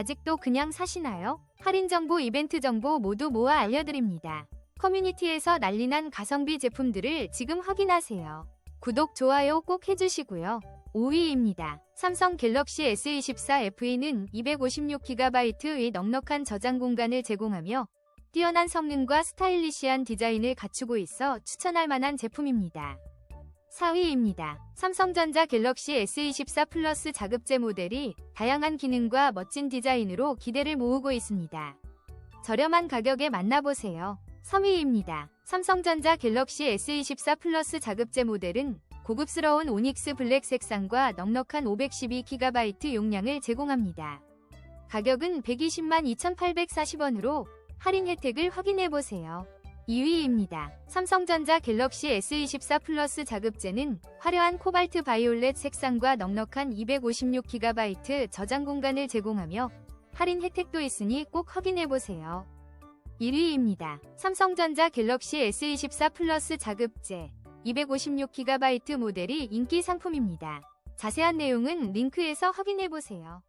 아직도 그냥 사시나요? 할인 정보, 이벤트 정보 모두 모아 알려드립니다. 커뮤니티에서 난리난 가성비 제품들을 지금 확인하세요. 구독, 좋아요 꼭 해주시고요. 5위입니다. 삼성 갤럭시 S24 FE는 256GB의 넉넉한 저장 공간을 제공하며 뛰어난 성능과 스타일리시한 디자인을 갖추고 있어 추천할 만한 제품입니다. 4위입니다. 삼성전자 갤럭시 S24 플러스 자급제 모델이 다양한 기능과 멋진 디자인으로 기대를 모으고 있습니다. 저렴한 가격에 만나보세요. 3위입니다. 삼성전자 갤럭시 S24 플러스 자급제 모델은 고급스러운 오닉스 블랙 색상과 넉넉한 512GB 용량을 제공합니다. 가격은 120만 2,840원으로 할인 혜택을 확인해보세요. 2위입니다. 삼성전자 갤럭시 S24 플러스 자급제는 화려한 코발트 바이올렛 색상과 넉넉한 256GB 저장 공간을 제공하며 할인 혜택도 있으니 꼭 확인해보세요. 1위입니다. 삼성전자 갤럭시 S24 플러스 자급제 256GB 모델이 인기 상품입니다. 자세한 내용은 링크에서 확인해보세요.